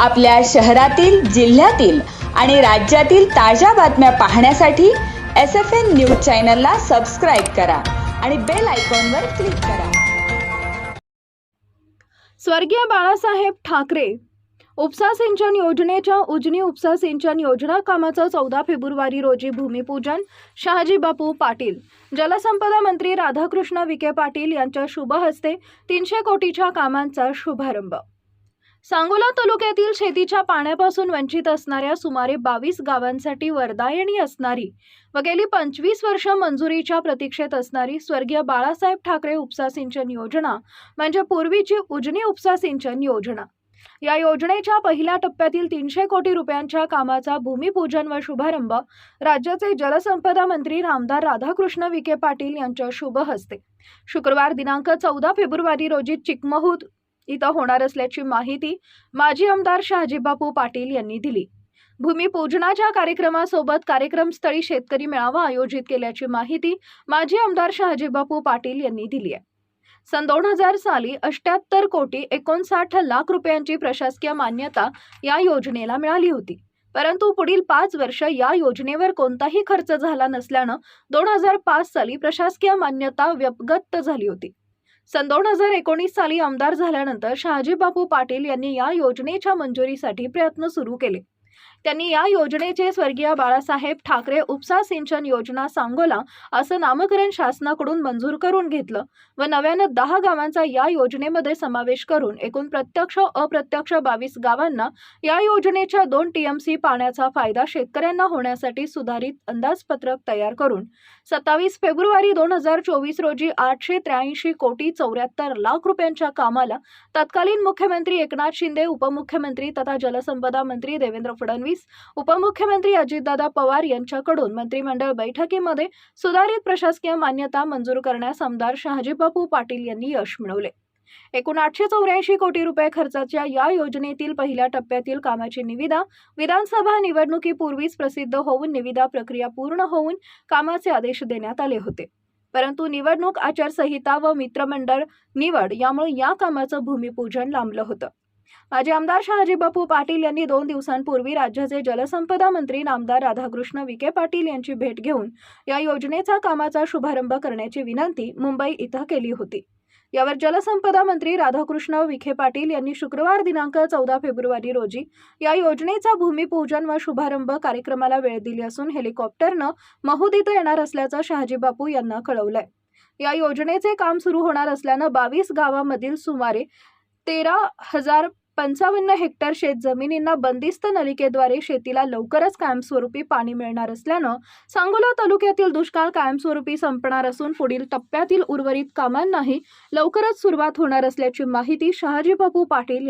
आपल्या शहरातील जिल्ह्यातील आणि राज्यातील ताज्या बातम्या पाहण्यासाठी एस एफ एन न्यूज चॅनलला सबस्क्राईब करा आणि बेल आयकॉनवर क्लिक करा. स्वर्गीय बाळासाहेब ठाकरे उपसा सिंचन योजनेच्या उजनी उपसा सिंचन योजना कामाचं चौदा फेब्रुवारी रोजी भूमिपूजन शहाजी बापू पाटील जलसंपदा मंत्री राधाकृष्ण विखे पाटील यांच्या शुभ हस्ते तीनशे कोटीच्या कामांचा शुभारंभ. सांगोला तालुक्यातील शेतीच्या पाण्यापासून वंचित असणाऱ्या सुमारे बावीस गावांसाठी वरदायणी असणारी व गेली पंचवीस वर्ष मंजुरीच्या प्रतीक्षेत असणारी स्वर्गीय बाळासाहेब ठाकरे उपसा सिंचन योजना म्हणजे पूर्वीची उजनी उपसा सिंचन योजना. या योजनेच्या पहिल्या टप्प्यातील तीनशे कोटी रुपयांच्या कामाचा भूमिपूजन व शुभारंभ राज्याचे जलसंपदा मंत्री रामदार राधाकृष्ण विखे पाटील यांच्या शुभ हस्ते शुक्रवार दिनांक चौदा फेब्रुवारी रोजी चिकमहूद इथं होणार असल्याची माहिती माजी आमदार शहाजीबापू पाटील यांनी दिली. भूमिपूजनाच्या कार्यक्रमासोबत कार्यक्रमस्थळी शेतकरी मेळावा आयोजित केल्याची माहिती माजी आमदार शहाजीबापू पाटील यांनी दिली आहे. सन दोन हजार साली अष्ट्याहत्तर कोटी एकोणसाठ लाख रुपयांची प्रशासकीय मान्यता या योजनेला मिळाली होती. परंतु पुढील पाच वर्ष या योजनेवर कोणताही खर्च झाला नसल्यानं दोन हजार पाच साली प्रशासकीय मान्यता व्यपगत झाली होती. सन दोन हजार एकोणीस साली आमदार झाल्यानंतर शहाजीबापू पाटील यांनी या योजनेच्या मंजुरीसाठी प्रयत्न सुरू केले. त्यांनी या योजनेचे स्वर्गीय बाळासाहेब ठाकरे उपसा सिंचन योजना सांगोला असं नामकरण शासनाकडून मंजूर करून घेतलं व नव्यानं दहा गावांचा या योजनेमध्ये समावेश करून एकूण प्रत्यक्ष अप्रत्यक्ष बावीस गावांना या योजनेच्या दोन टीएमसी पाण्याचा फायदा शेतकऱ्यांना होण्यासाठी सुधारित अंदाजपत्रक तयार करून सत्तावीस फेब्रुवारी दोन हजार चोवीस रोजी आठशे त्र्याऐंशी कोटी चौऱ्याहत्तर लाख रुपयांच्या कामाला तत्कालीन मुख्यमंत्री एकनाथ शिंदे उपमुख्यमंत्री तथा जलसंपदा मंत्री देवेंद्र फडणवीस उपमुख्यमंत्री अजितदादा पवार यांच्याकडून मंत्रिमंडळ बैठकीमध्ये सुधारित प्रशासकीय मान्यता मंजूर करण्यास आमदार शहाजीबापू पाटील यांनी यश मिळवले. एकूण आठशे चौऱ्याऐंशी कोटी रुपये खर्चाच्या या योजनेतील पहिल्या टप्प्यातील कामाची निविदा विधानसभा निवडणुकीपूर्वीच प्रसिद्ध होऊन निविदा प्रक्रिया पूर्ण होऊन कामाचे आदेश देण्यात आले होते. परंतु निवडणूक आचारसंहिता व मित्रमंडळ निवड यामुळे या कामाचं भूमिपूजन लांबलं होतं. माजी आमदार शहाजी बापू पाटील यांनी दोन दिवसांपूर्वी राज्याचे जलसंपदा मंत्री नामदार राधाकृष्ण विखे पाटील यांची भेट घेऊन या योजनेचा कामाचा शुभारंभ करण्याची विनंती मुंबई इथं केली होती. यावर जलसंपदा मंत्री राधाकृष्ण विखे पाटील यांनी शुक्रवार दिनांक चौदा फेब्रुवारी रोजी या योजनेचा भूमिपूजन व शुभारंभ कार्यक्रमाला वेळ दिली असून हेलिकॉप्टरनं महूद इथं येणार असल्याचं शहाजी बापू यांना कळवलंय. या योजनेचे काम सुरू होणार असल्यानं बावीस गावांमधील सुमारे तेरा हजार पंचावन्न हेक्टर शेत जमिनींना बंदिस्त नलिकेद्वारे शेतीला लवकरच कायमस्वरूपी पाणी मिळणार असल्यानं सांगोला तालुक्यातील दुष्काळ कायमस्वरूपी संपणार असून पुढील टप्प्यातील उर्वरित कामांनाही लवकरच सुरुवात होणार असल्याची माहिती शहाजीबापू पाटील